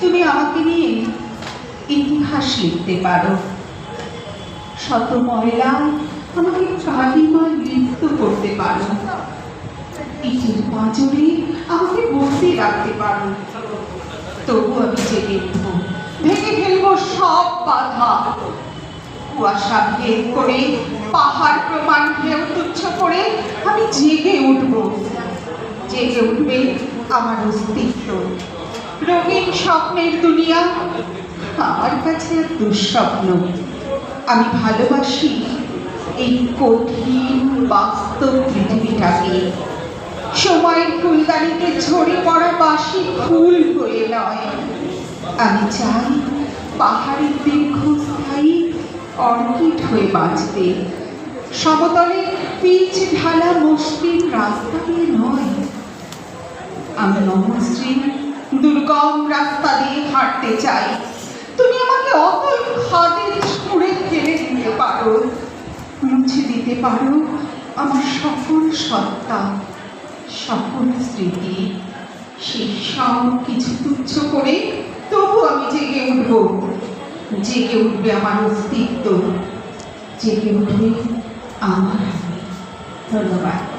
তুমি আমাকে নিয়ে ইতিহাস লিখতে পারো। শত ময়লা আমাকে কালিমায় লিপ্ত করতে পারো। ইটের পাঁজরে আমাকে বসে রাখতে পারো। তবু আমি জেগে উঠব ভেঙে ফেলব সব বাধা। কুয়াশা ভেদ করে, পাহাড় প্রমাণ ঢেউ তুচ্ছ করে আমি জেগে উঠব। জেগে উঠবে আমার অস্তিত্ব। রঙিন স্বপ্নের দুনিয়া। আমার কাছে আর দুঃস্বপ্ন। আমি ভালোবাসি এই কঠিন বাস্তব পৃথিবীটাকে। সময়ের ফুলদানিতে ঝরে পড়া বাসি ফুল হয়ে নয়। আমি চাই পাহাড়ের দীর্ঘস্থায়ী অর্কিড হয়ে বাঁচতে। সমতলে পিচ ঢালা মসৃণ রাস্তা দিয়ে নয়। আমি অমসৃণ দুর্গম রাস্তা দিয়ে হাঁটতে চাই। তুমি আমাকে অতল খাদের ছুঁড়ে ফেলে দিতে পারো। মুছে দিতে পারো আমার সকল সত্তা, সকল স্মৃতি। সেই সব কিছু তুচ্ছ করে তবু আমি জেগে উঠব। জেগে উঠবে আমার অস্তিত্ব। জেগে উঠবে আমার ধন্যবাদ।